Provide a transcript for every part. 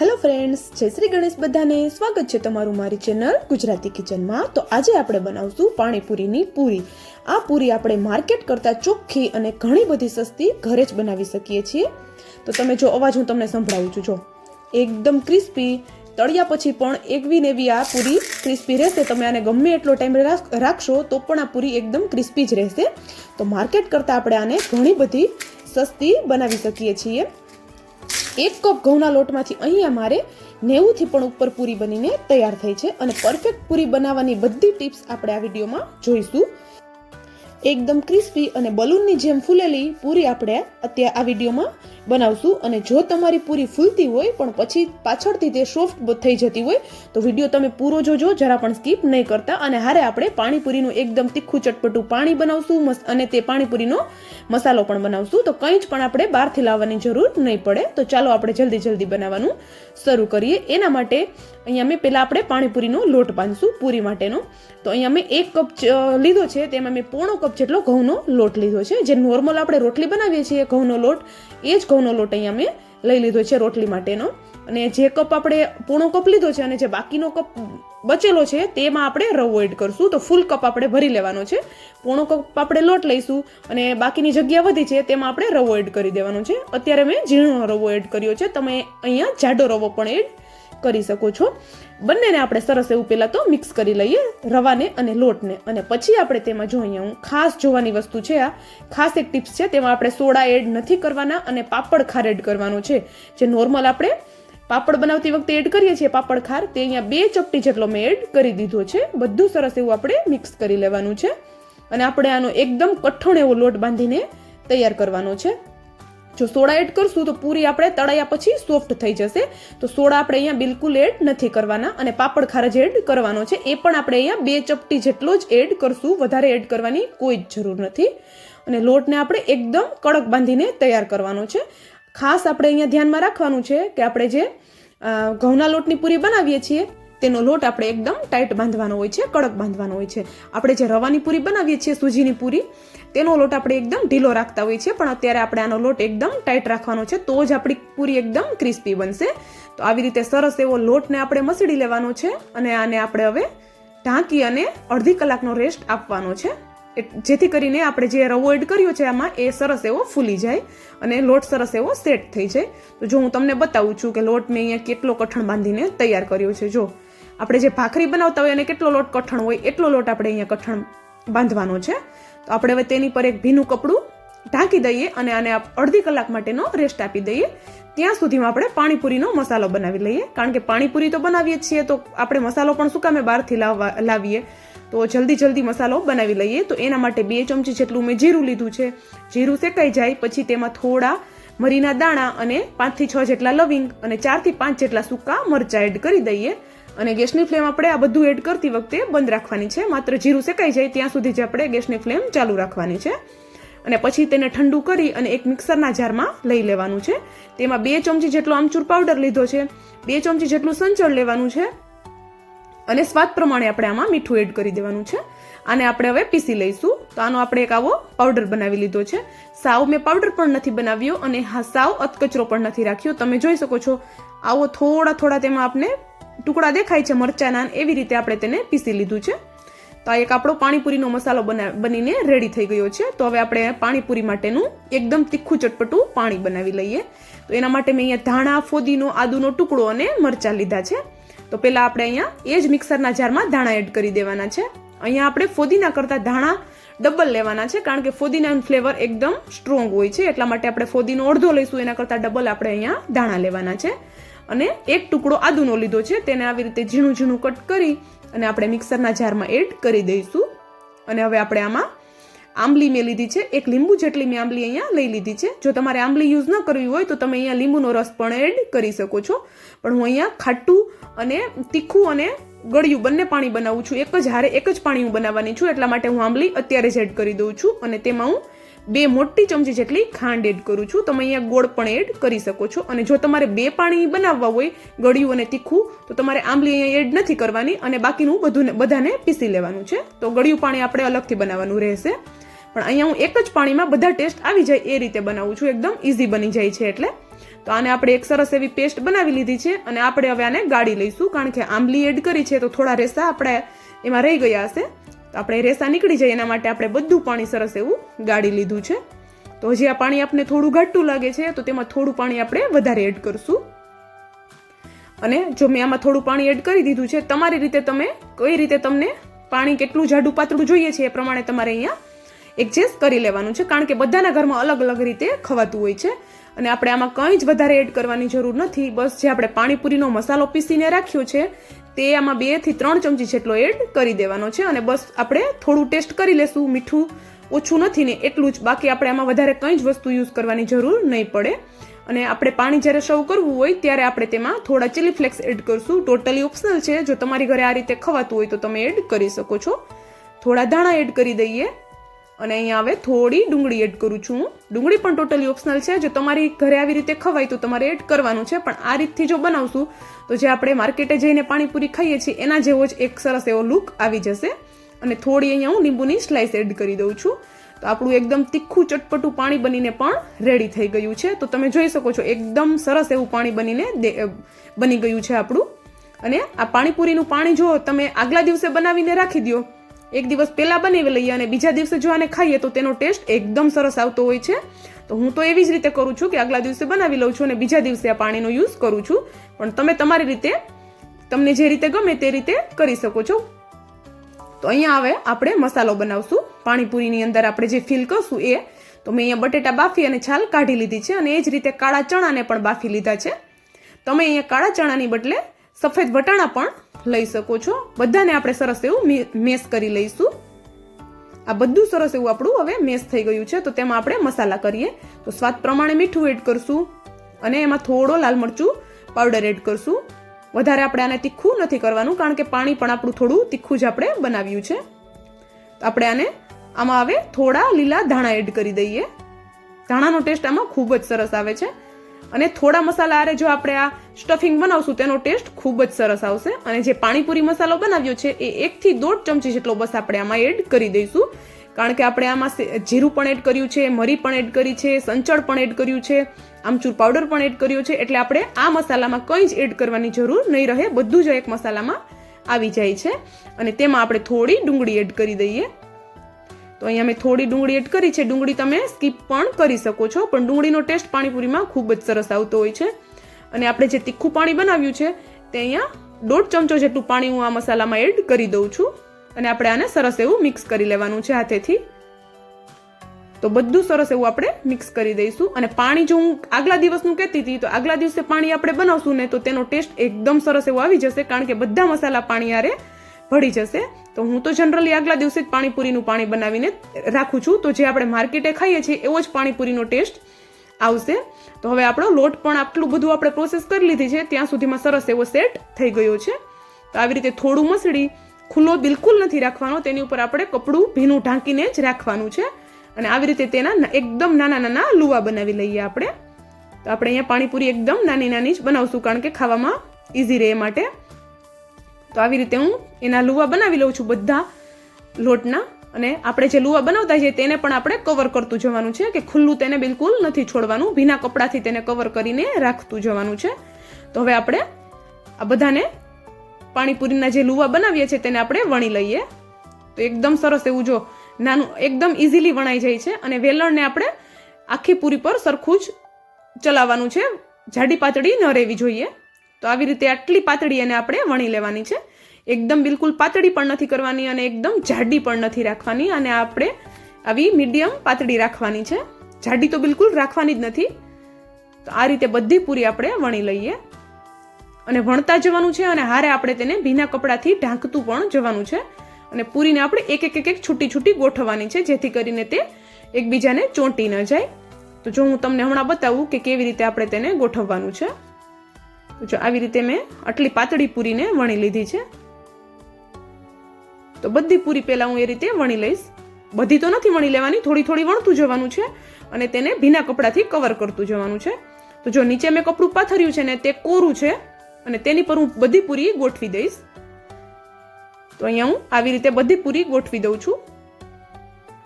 Hello friends જય શ્રી ગણેશ બધાને. સ્વાગત છે તમારું મારી ચેનલ ગુજરાતી કિચનમાં. તો આજે આપણે બનાવશું પાણીપુરીની પૂરી. આ પૂરી આપણે માર્કેટ કરતાં ચોખ્ખી અને ઘણી બધી સસ્તી ઘરે જ બનાવી શકીએ છીએ. તો તમે જો અવાજ હું તમને સંભળાવું છું, જો. એકદમ ક્રિસ્પી, તળિયા પછી પણ એકવી ને એવી આ પૂરી ક્રિસ્પી રહેશે. તમે આને ગમે એટલો ટાઈમ રાખ- રાખશો તો પણ આ પૂરી એકદમ ક્રિસ્પી જ રહેશે. તો માર્કેટ કરતાં આપણે આને ઘણી બધી સસ્તી બનાવી શકીએ છીએ. એક કપ ઘઉંના લોટમાંથી અહીંયા મારે નેવુંથી પણ ઉપર પૂરી બનીને તૈયાર થઈ છે અને પરફેક્ટ પૂરી બનાવવાની બધી ટિપ્સ આપણે આ વિડીયોમાં જોઈશું. એકદમ ક્રિસ્પી અને બલૂનની જેમ ફૂલેલી પૂરી આપણે અત્યારે આ વિડીયોમાં બનાવશું અને જો તમારી પૂરી ફૂલતી હોય, પણ પછી પાછળથી તે સોફ્ટ થઈ જતી હોય, તો વીડિયો તમે પૂરો જોજો, જરા પણ સ્કીપ નહીં કરતા. અને હારે આપણે પાણીપુરીનું એકદમ તીખું ચટપટું પાણી બનાવશું અને તે પાણીપુરીનો મસાલો પણ બનાવશું. તો કંઈ જ પણ આપણે બહારથી લાવવાની જરૂર નહીં પડે. તો ચાલો આપણે જલ્દી જલ્દી બનાવવાનું શરૂ કરીએ. એના માટે અહીંયા મેં પહેલાં આપણે પાણીપુરીનો લોટ બાંધશું પૂરી માટેનો. તો અહીંયા મેં એક કપ લીધો છે. તેમાં મેં પોણો કપ જેટલો ઘઉંનો લોટ લીધો છે. જે નોર્મલ આપણે રોટલી બનાવીએ છીએ ઘઉંનો લોટ, એ જ ઘઉંનો લોટ અહીંયા મેં લઈ લીધો છે રોટલી માટેનો. અને જે કપ આપણે પૂણો કપ લીધો છે અને જે બાકીનો કપ બચેલો છે તેમાં આપણે રવો એડ કરશું. તો ફૂલ કપ આપણે ભરી લેવાનો છે. પૂણો કપ આપણે લોટ લઈશું અને બાકીની જગ્યા વધી છે તેમાં આપણે રવો એડ કરી દેવાનો છે. અત્યારે મેં ઝીણો રવો એડ કર્યો છે. તમે અહીંયા જાડો રવો પણ એડ કરી શકો છો. બંનેને આપણે સરસ એવું પહેલાં તો મિક્સ કરી લઈએ રવાને અને લોટને. અને પછી આપણે તેમાં જો અહીંયા હું ખાસ જોવાની વસ્તુ છે આ, ખાસ એક ટિપ્સ છે, તેમાં આપણે સોડા એડ નથી કરવાના અને પાપડ ખાર એડ કરવાનો છે. જે નોર્મલ આપણે પાપડ બનાવતી વખતે એડ કરીએ છીએ પાપડ ખાર, તે અહીંયા બે ચપટી જેટલો મેં એડ કરી દીધો છે. બધું સરસ એવું આપણે મિક્સ કરી લેવાનું છે. અને આપણે આનો એકદમ કઠણ એવો લોટ બાંધીને તૈયાર કરવાનો છે. જો સોડા એડ કરશું તો પૂરી આપણે તળાયા પછી સોફ્ટ થઈ જશે. તો સોડા આપણે અહીંયા બિલકુલ એડ નથી કરવાના અને પાપડ ખારજ એડ કરવાનો છે એ પણ આપણે અહીંયા બે ચપટી જેટલો જ એડ કરશું. વધારે એડ કરવાની કોઈ જ જરૂર નથી. અને લોટને આપણે એકદમ કડક બાંધીને તૈયાર કરવાનો છે. ખાસ આપણે અહીંયા ધ્યાનમાં રાખવાનું છે કે આપણે જે ઘઉંના લોટની પૂરી બનાવીએ છીએ તેનો લોટ આપણે એકદમ ટાઈટ બાંધવાનો હોય છે, કડક બાંધવાનો હોય છે. આપણે જે રવાની પૂરી બનાવીએ છીએ, સૂજીની પૂરી, તેનો લોટ આપણે એકદમ ઢીલો રાખતા હોઈએ છીએ, પણ અત્યારે આપણે આનો લોટ એકદમ ટાઈટ રાખવાનો છે, તો જ આપણી પૂરી એકદમ ક્રિસ્પી બનશે. તો આવી રીતે સરસ એવો લોટને આપણે મસળી લેવાનો છે, અને આને આપણે હવે ઢાંકી અને અડધી કલાકનો રેસ્ટ આપવાનો છે. જેથી કરીને આપણે જે રવો એડ કર્યો છે આમાં, એ સરસ એવો ફૂલી જાય અને લોટ સરસ એવો સેટ થઈ જાય. તો જો હું તમને બતાવું છું કે લોટ મેં અહીંયા કેટલો કઠણ બાંધીને તૈયાર કર્યો છે, જો. આપણે જે ભાખરી બનાવતા હોય અને કેટલો લોટ કઠણ હોય, એટલો લોટ આપણે અહીંયા કઠણ બાંધવાનો છે. તો આપણે હવે તેની પર એક ભીનું કપડું ઢાંકી દઈએ અને આને અડધી કલાક માટેનો રેસ્ટ આપી દઈએ. ત્યાં સુધીમાં આપણે પાણીપુરીનો મસાલો બનાવી લઈએ. કારણ કે પાણીપુરી તો બનાવીએ છીએ, તો આપણે મસાલો પણ શું કામે બહારથી લાવવા, લાવીએ? તો જલ્દી જલ્દી મસાલો બનાવી લઈએ. તો એના માટે બે ચમચી જેટલું મેં જીરું લીધું છે. જીરું શેકાઈ જાય, પછી તેમાં થોડા મરીના દાણા અને પાંચથી છ જેટલા લવિંગ અને ચારથી પાંચ જેટલા સૂકા મરચાં એડ કરી દઈએ. અને ગેસની ફ્લેમ આપણે આ બધું એડ કરતી વખતે બંધ રાખવાની છે. માત્ર જીરું શેકાઈ જાય ત્યાં સુધી જ આપણે ગેસની ફ્લેમ ચાલુ રાખવાની છે. અને પછી તેને ઠંડુ કરી અને એક મિક્સરના જારમાં લઈ લેવાનું છે. તેમાં બે ચમચી જેટલો આમચૂર પાવડર લીધો છે. બે ચમચી જેટલું સંચળ લેવાનું છે. અને સ્વાદ પ્રમાણે આપણે આમાં મીઠું એડ કરી દેવાનું છે. આને આપણે હવે પીસી લઈશું. તો આનો આપણે એક આવો પાવડર બનાવી લીધો છે. સાવ મેં પાવડર પણ નથી બનાવ્યો અને હા સાવ અતકચરો પણ નથી રાખ્યો. તમે જોઈ શકો છો. આવો થોડા થોડા તેમાં આપણે ટુકડા દેખાય છે મરચાના એવી રીતે આપણે તેને પીસી લીધું છે. તો આ એક આપણો પાણીપુરીનો મસાલો બના, બનીને રેડી થઈ ગયો છે. તો હવે આપણે પાણીપુરી માટેનું એકદમ તીખું ચટપટું પાણી બનાવી લઈએ. તો એના માટે મેં અહીંયા ધાણા, ફોદીનો, આદુનો ટુકડો અને મરચાં લીધા છે. તો પહેલાં આપણે અહીંયા એ જ મિક્સરના જારમાં ધાણા એડ કરી દેવાના છે. અહીંયા આપણે ફોદીના કરતાં ધાણા ડબલ લેવાના છે, કારણ કે ફોદીનાનું ફ્લેવર એકદમ સ્ટ્રોંગ હોય છે. એટલા માટે આપણે ફોદીનો અડધો લઈશું, એના કરતાં ડબલ આપણે અહીંયા ધાણા લેવાના છે. અને એક ટુકડો આદુનો લીધો છે. તેને આવી રીતે ઝીણું ઝીણું કટ કરી અને આપણે મિક્સરના જારમાં એડ કરી દઈશું. અને હવે આપણે આમાં આંબલી મેં લીધી છે. એક લીંબુ જેટલી મેં આંબલી અહીંયા લઈ લીધી છે. જો તમારે આંબલી યુઝ ન કરવી હોય તો તમે અહીંયા લીંબુનો રસ પણ એડ કરી શકો છો. પણ હું અહીંયા ખાટું અને તીખું અને ગળ્યું બંને પાણી બનાવું છું. એક જ હારે એક જ પાણી હું બનાવવાની છું. એટલા માટે હું આંબલી અત્યારે જ એડ કરી દઉં છું. અને તેમાં હું બે મોટી ચમચી જેટલી ખાંડ એડ કરું છું. તમે અહીંયા ગોળ પણ એડ કરી શકો છો. અને જો તમારે બે પાણી બનાવવા હોય, ગળ્યું અને તીખું, તો તમારે આંબલી અહીંયા એડ નથી કરવાની. અને બાકીનું બધું બધાને પીસી લેવાનું છે. તો ગળ્યું પાણી આપણે અલગથી બનાવવાનું રહેશે. પણ અહીંયા હું એક જ પાણીમાં બધા ટેસ્ટ આવી જાય એ રીતે બનાવું છું. એકદમ ઇઝી બની જાય છે એટલે. તો આને આપણે એક સરસ એવી પેસ્ટ બનાવી લીધી છે. અને આપણે હવે આને ગાળી લઈશું. કારણ કે આંબલી એડ કરી છે તો થોડા રેસા આપણે એમાં રહી ગયા હશે. આપણે રેસા નીકળી જાય એના માટે આપણે બધું પાણી સરસ એવું ગાળી લીધું છે. તો હજી આ પાણી આપણે થોડું ઘાટું લાગે છે, તો તેમાં થોડું પાણી આપણે વધારે એડ કરશું. અને જો મેં આમાં થોડું પાણી એડ કરી દીધું છે, તમારી રીતે તમે, કઈ રીતે તમને પાણી કેટલું જાડું પાતળું જોઈએ છે એ પ્રમાણે તમારે અહીંયા એડજસ્ટ કરી લેવાનું છે, કારણ કે બધાના ઘરમાં અલગ અલગ રીતે ખવાતું હોય છે. અને આપણે આમાં કંઈ જ વધારે એડ કરવાની જરૂર નથી, બસ જે આપણે પાણીપુરીનો મસાલો પીસીને રાખ્યો છે તે આમાં બેથી ત્રણ ચમચી જેટલો એડ કરી દેવાનો છે અને બસ આપણે થોડું ટેસ્ટ કરી લેશું, મીઠું ઓછું નથી ને એટલું જ. બાકી આપણે આમાં વધારે કંઈ જ વસ્તુ યુઝ કરવાની જરૂર નહીં પડે. અને આપણે પાણી જ્યારે સર્વ કરવું હોય ત્યારે આપણે તેમાં થોડા ચીલી ફ્લેક્સ એડ કરશું. ટોટલી ઓપ્શનલ છે. જો તમારી ઘરે આ રીતે ખવાતું હોય તો તમે એડ કરી શકો છો. થોડા ધાણા એડ કરી દઈએ. અને અહીંયા હવે થોડી ડુંગળી એડ કરું છું. ડુંગળી પણ ટોટલી ઓપ્શનલ છે. જો તમારી ઘરે આવી રીતે ખવાય તો તમારે એડ કરવાનું છે. પણ આ રીતથી જો બનાવશું, તો જે આપણે માર્કેટે જઈને પાણીપુરી ખાઈએ છીએ, એના જેવો જ એક સરસ એવો લુક આવી જશે. અને થોડી અહીંયા હું લીંબુની સ્લાઇસ એડ કરી દઉં છું. તો આપણું એકદમ તીખું, ચટપટું પાણી બનીને પણ રેડી થઈ ગયું છે. તો તમે જોઈ શકો છો, એકદમ સરસ એવું પાણી બનીને બની ગયું છે આપણું. અને આ પાણીપુરીનું પાણી જો તમે આગલા દિવસે બનાવીને રાખી દો એક દિવસ પહેલાં બનાવી લઈએ અને બીજા દિવસે જો આને ખાઈએ તો તેનો ટેસ્ટ એકદમ સરસ આવતો હોય છે. તો હું તો એવી જ રીતે કરું છું કે આગલા દિવસે બનાવી લઉં છું અને બીજા દિવસે આ પાણીનો યુઝ કરું છું. પણ તમે તમારી રીતે, તમને જે રીતે ગમે તે રીતે કરી શકો છો. તો અહીંયા હવે આપણે મસાલો બનાવશું. પાણીપુરીની અંદર આપણે જે ફિલ કરશું એ, તો મેં અહીંયા બટેટા બાફી અને છાલ કાઢી લીધી છે અને એ જ રીતે કાળા ચણાને પણ બાફી લીધા છે. તમે અહીંયા કાળા ચણાની બદલે સફેદ વટાણા પણ લઈ શકો છો. બધાને આપણે સરસ એવું મેસ કરી લઈશું. આ બધું સરસ એવું આપણું હવે મેસ થઈ ગયું છે, તો તેમાં આપણે મસાલા કરીએ. તો સ્વાદ પ્રમાણે મીઠું એડ કરશું અને એમાં થોડો લાલ મરચું પાવડર એડ કરશું. વધારે આપણે આને તીખું નથી કરવાનું, કારણ કે પાણી પણ આપણું થોડું તીખું જ આપણે બનાવ્યું છે. તો આપણે આને આમાં હવે થોડા લીલા ધાણા એડ કરી દઈએ. ધાણાનો ટેસ્ટ આમાં ખૂબ જ સરસ આવે છે. અને થોડા મસાલા આરે જો આપણે આ સ્ટફિંગ બનાવશું, તેનો ટેસ્ટ ખૂબ જ સરસ આવશે. અને જે પાણીપુરી મસાલો બનાવ્યો છે, એ એકથી દોઢ ચમચી જેટલો બસ આપણે આમાં એડ કરી દઈશું. કારણ કે આપણે આમાં જીરું પણ એડ કર્યું છે, મરી પણ એડ કરી છે, સંચળ પણ એડ કર્યું છે, આમચૂર પાવડર પણ એડ કર્યો છે, એટલે આપણે આ મસાલામાં કંઈ જ એડ કરવાની જરૂર નહીં રહે. બધું જ એક મસાલામાં આવી જાય છે. અને તેમાં આપણે થોડી ડુંગળી એડ કરી દઈએ. તો અહીંયા મેં થોડી ડુંગળી એડ કરી છે. ડુંગળી તમે સ્કીપ પણ કરી શકો છો, પણ ડુંગળીનો ટેસ્ટ પાણીપુરીમાં ખૂબ જ સરસ આવતો હોય છે. અને આપણે જે તીખું પાણી બનાવ્યું છે, તે અહીંયા દોઢ ચમચો જેટલું પાણી હું આ મસાલામાં એડ કરી દઉં છું. અને આપણે આને સરસ એવું મિક્સ કરી લેવાનું છે હાથેથી. તો બધું સરસ એવું આપણે મિક્સ કરી દઈશું. અને પાણી જો હું આગલા દિવસનું કહેતી હતી, તો આગલા દિવસે પાણી આપણે બનાવશું ને, તો તેનો ટેસ્ટ એકદમ સરસ એવો આવી જશે, કારણ કે બધા મસાલા પાણી આરે ભળી જશે. તો હું તો જનરલી આગલા દિવસે જ પાણીપુરીનું પાણી બનાવીને રાખું છું. તો જે આપણે માર્કેટે ખાઈએ છીએ, એવો જ પાણીપુરીનો ટેસ્ટ આવશે. તો હવે આપણો લોટ પણ આટલું બધું આપણે પ્રોસેસ કરી લીધી છે, ત્યાં સુધીમાં સરસ એવો સેટ થઈ ગયો છે. તો આવી રીતે થોડું મસળી ખુલ્લો બિલકુલ નથી રાખવાનો, તેની ઉપર આપણે કપડું ભીનું ઢાંકીને જ રાખવાનું છે. અને આવી રીતે તેના એકદમ નાના નાના લુવા બનાવી લઈએ આપણે. તો આપણે અહીંયા પાણીપુરી એકદમ નાની નાની જ બનાવશું, કારણ કે ખાવામાં ઇઝી રહે માટે. તો આવી રીતે હું એના લુવા બનાવી લઉં છું બધા લોટના. અને આપણે જે લુવા બનાવતા છીએ તેને પણ આપણે કવર કરતું જવાનું છે કે ખુલ્લું તેને બિલકુલ નથી છોડવાનું. ભીના કપડાથી તેને કવર કરીને રાખતું જવાનું છે. તો હવે આપણે આ બધાને પાણીપુરીના જે લુવા બનાવીએ છીએ તેને આપણે વણી લઈએ. તો એકદમ સરસ એવું જો નાનું એકદમ ઇઝીલી વણાઈ જાય છે અને વેલણને આપણે આખી પૂરી પર સરખું જ ચલાવવાનું છે. જાડી પાતળી ન રહેવી જોઈએ. તો આવી રીતે આટલી પાતળી એને આપણે વણી લેવાની છે. એકદમ બિલકુલ પાતળી પણ નથી કરવાની અને એકદમ જાડી પણ નથી રાખવાની અને આપણે આવી મીડિયમ પાતળી રાખવાની છે. જાડી તો બિલકુલ રાખવાની જ નથી. તો આ રીતે બધી પૂરી આપણે વણી લઈએ. અને વણતા જવાનું છે અને હારે આપણે તેને ભીના કપડાથી ઢાંકતું પણ જવાનું છે. અને પૂરીને આપણે એક એક એક એક છૂટી છૂટી ગોઠવવાની છે જેથી કરીને તે એકબીજાને ચોંટી ન જાય. તો જો હું તમને હમણાં બતાવું કે કેવી રીતે આપણે તેને ગોઠવવાનું છે. તો જો આવી રીતે મેં આટલી પાતળી પૂરીને વણી લીધી છે. તો બધી પૂરી પહેલાં હું એ રીતે વણી લઈશ. બધી તો નથી વણી લેવાની, થોડી થોડી વણતું જવાનું છે અને તેને ભીના કપડાથી કવર કરતું જવાનું છે. તો જો નીચે મેં કપડું પાથર્યું છે ને તે કોરું છે અને તેની પર હું બધી પૂરી ગોઠવી દઈશ. તો અહીંયા હું આવી રીતે બધી પૂરી ગોઠવી દઉં છું.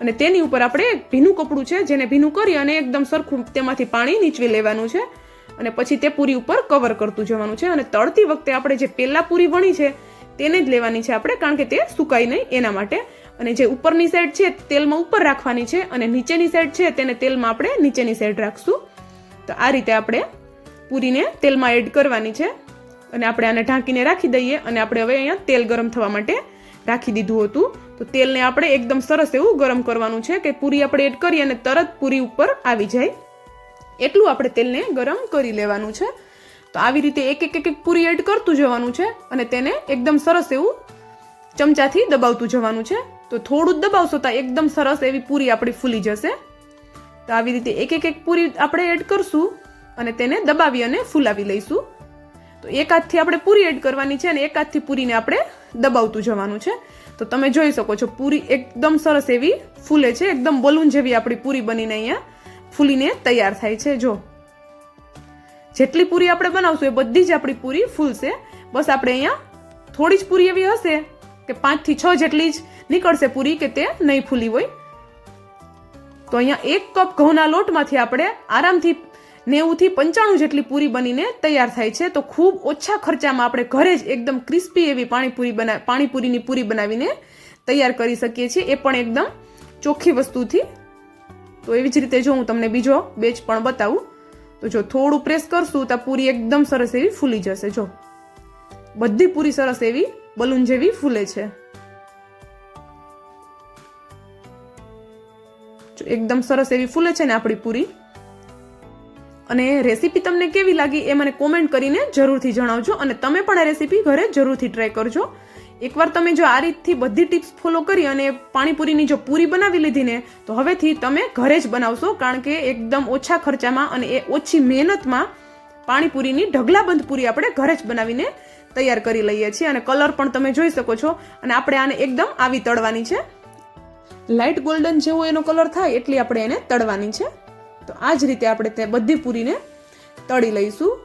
અને તેની ઉપર આપણે ભીનું કપડું છે, જેને ભીનું કરી અને એકદમ સરખું તેમાંથી પાણી નીચવી લેવાનું છે. અને પછી તે પૂરી ઉપર કવર કરતું જવાનું છે અને તળતી વખતે આપણે જે પહેલાં પૂરી વણી છે, તેને જ લેવાની છે આપણે, કારણ કે તે સુકાય નહીં એના માટે. અને જે ઉપરની સાઈડ છે, તેલમાં ઉપર રાખવાની છે અને નીચેની સાઈડ છે, તેને તેલમાં આપણે નીચેની સાઈડ રાખશું. તો આ રીતે આપણે પૂરીને તેલમાં એડ કરવાની છે. અને આપણે આને ઢાંકીને રાખી દઈએ અને આપણે હવે અહીંયા તેલ ગરમ થવા માટે રાખી દીધું હતું. તો તેલને આપણે એકદમ સરસ એવું ગરમ કરવાનું છે કે પૂરી આપણે એડ કરીએ અને તરત પૂરી ઉપર આવી જાય. એટલું આપણે તેલને ગરમ કરી લેવાનું છે. તો આવી રીતે એક એક એક એક પૂરી એડ કરતું જવાનું છે અને તેને એકદમ સરસ એવું ચમચાથી દબાવતું જવાનું છે. તો થોડું દબાવશો તો એકદમ સરસ એવી પૂરી આપણી ફૂલી જશે. તો આવી રીતે એક એક એક પૂરી આપણે એડ કરશું અને તેને દબાવી અને ફૂલાવી લઈશું. તો એક હાથથી આપણે પૂરી એડ કરવાની છે અને એક હાથથી પૂરીને આપણે દબાવતું જવાનું છે. તો તમે જોઈ શકો છો પૂરી એકદમ સરસ એવી ફૂલે છે. એકદમ બલૂન જેવી આપણી પૂરી બનીને અહીંયા ફૂલીને તૈયાર થાય છે, જો. જેટલી પૂરી આપણે બનાવશું એ બધી જ આપણી પૂરી ફૂલશે. બસ આપણે અહીંયા થોડી જ પૂરી એવી હશે કે પાંચથી છ જેટલી જ નીકળશે પૂરી કે તે નહીં ફૂલી હોય. તો અહીંયા એક કપ ઘઉંના લોટમાંથી આપણે આરામથી નેવુંથી પંચાણું જેટલી પૂરી બનીને તૈયાર થાય છે. તો ખૂબ ઓછા ખર્ચામાં આપણે ઘરે જ એકદમ ક્રિસ્પી એવી પાણીપુરી બના, પાણીપુરીની પૂરી બનાવીને તૈયાર કરી શકીએ છીએ. એ પણ એકદમ ચોખ્ખી વસ્તુથી તો એવી જ રીતે જો હું તમને બીજો બેચ પણ બતાવું. તો જો થોડું પ્રેસ કરશું તો પૂરી એકદમ સરસ એવી ફૂલી જશે, જો. બધી પૂરી સરસ એવી બલૂન જેવી ફૂલે છે. એકદમ સરસ એવી ફૂલે છે ને આપણી પૂરી. અને રેસીપી તમને કેવી લાગી એ મને કોમેન્ટ કરીને જરૂરથી જણાવજો અને તમે પણ આ રેસીપી ઘરે જરૂરથી ટ્રાય કરજો. એકવાર તમે જો આ રીતથી બધી ટિપ્સ ફોલો કરી અને પાણીપુરીની જો પૂરી બનાવી લીધી ને, તો હવેથી તમે ઘરે જ બનાવશો, કારણ કે એકદમ ઓછા ખર્ચામાં અને એ ઓછી મહેનતમાં પાણીપુરીની ઢગલાબંધ પૂરી આપણે ઘરે જ બનાવીને તૈયાર કરી લઈએ છીએ. અને કલર પણ તમે જોઈ શકો છો. અને આપણે આને એકદમ આવી તળવાની છે. લાઇટ ગોલ્ડન જેવો એનો કલર થાય એટલી આપણે એને તળવાની છે. તો આ જ રીતે આપણે તે બધી પૂરીને તળી લઈશું.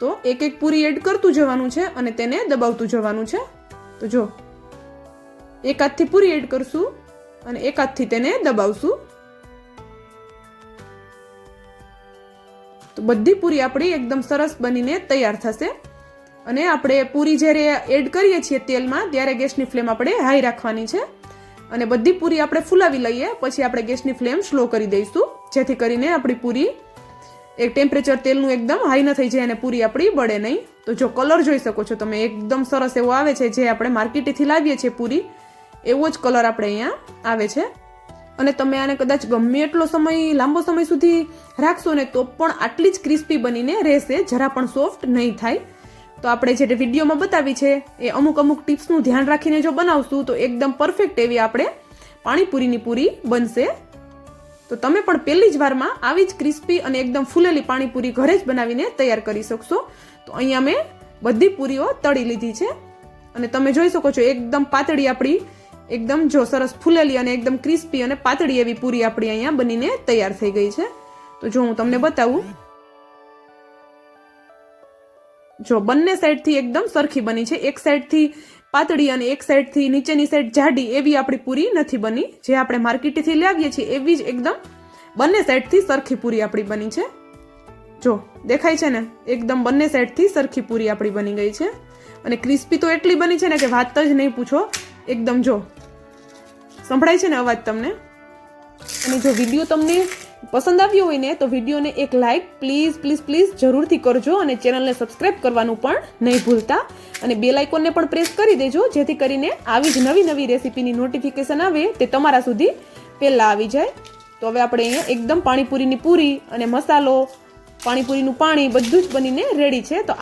તો એક એક પૂરી એડ કરતું જવાનું છે અને તેને દબાવતું જવાનું છે. તો જો, એક હાથથી પૂરી એડ કરશું અને એક હાથથી તેને દબાવશું. તો બધી પૂરી આપણી એકદમ સરસ બનીને તૈયાર થશે. અને આપણે પૂરી જ્યારે એડ કરીએ છીએ તેલમાં, ત્યારે ગેસની ફ્લેમ આપણે હાઈ રાખવાની છે. અને બધી પૂરી આપણે ફૂલાવી લઈએ, પછી આપણે ગેસની ફ્લેમ સ્લો કરી દઈશું, જેથી કરીને આપણી પૂરી, એક ટેમ્પરેચર તેલનું એકદમ હાઈ ન થઈ જાય અને પૂરી આપણી બળે નહીં. તો જો કલર જોઈ શકો છો તમે, એકદમ સરસ એવો આવે છે જે આપણે માર્કેટેથી લાવીએ છીએ પૂરી. એવો જ કલર આપણે અહીંયા આવે છે. અને તમે આને કદાચ ગમે એટલો સમય, લાંબો સમય સુધી રાખશો ને તો પણ આટલી જ ક્રિસ્પી બનીને રહેશે, જરા પણ સોફ્ટ નહીં થાય. તો આપણે જે વિડીયોમાં બતાવી છે, એ અમુક અમુક ટિપ્સનું ધ્યાન રાખીને જો બનાવશું તો એકદમ પરફેક્ટ એવી આપણે પાણીપુરીની પૂરી બનશે. તો તમે પણ પહેલી જ વારમાં આવી જ ક્રિસ્પી અને એકદમ ફૂલેલી પાણીપુરી ઘરે જ બનાવીને તૈયાર કરી શકશો. તો અહીંયા મેં બધી પૂરીઓ તળી લીધી છે. અને તમે જોઈ શકો છો, એકદમ પાતળી આપણી, એકદમ જો સરસ ફૂલેલી અને એકદમ ક્રિસ્પી અને પાતળી એવી પૂરી આપણી અહીંયા બનીને તૈયાર થઈ ગઈ છે. તો જો હું તમને બતાવું. જો બંને સાઈડથી એકદમ સરખી બની છે. એક સાઈડથી પાતળી અને એક સાઈડથી નીચેની સાઈડ જાડી એવી આપણી પૂરી નથી બની. જે આપણે માર્કેટથી લાવીએ છીએ એવી જ એકદમ બંને સાઈડથી સરખી પૂરી આપણી બની છે. જો, દેખાય છે ને? એકદમ બંને સાઈડથી સરખી પૂરી આપણી બની ગઈ છે. અને ક્રિસ્પી તો એટલી બની છે ને કે વાત જ નહીં પૂછો. એકદમ જો, સંભળાય છે ને અવાજ તમને? અને જો વીડિયો તમને પસંદ આવ્યો હોય ને, તો વિડીયોને એક લાઇક પ્લીઝ પ્લીઝ પ્લીઝ જરૂરથી કરજો અને ચેનલને સબસ્ક્રાઇબ કરવાનું પણ નહીં ભૂલતા. અને બે લાઇકોનને પણ પ્રેસ કરી દેજો, જેથી કરીને આવી જ નવી નવી રેસીપીની નોટિફિકેશન આવે તે તમારા સુધી પહેલાં આવી જાય. તો હવે આપણે અહીંયા એકદમ પાણીપુરીની પૂરી અને મસાલો પાણીપુરીનું પાણી બધું જ બનીને રેડી છે. તો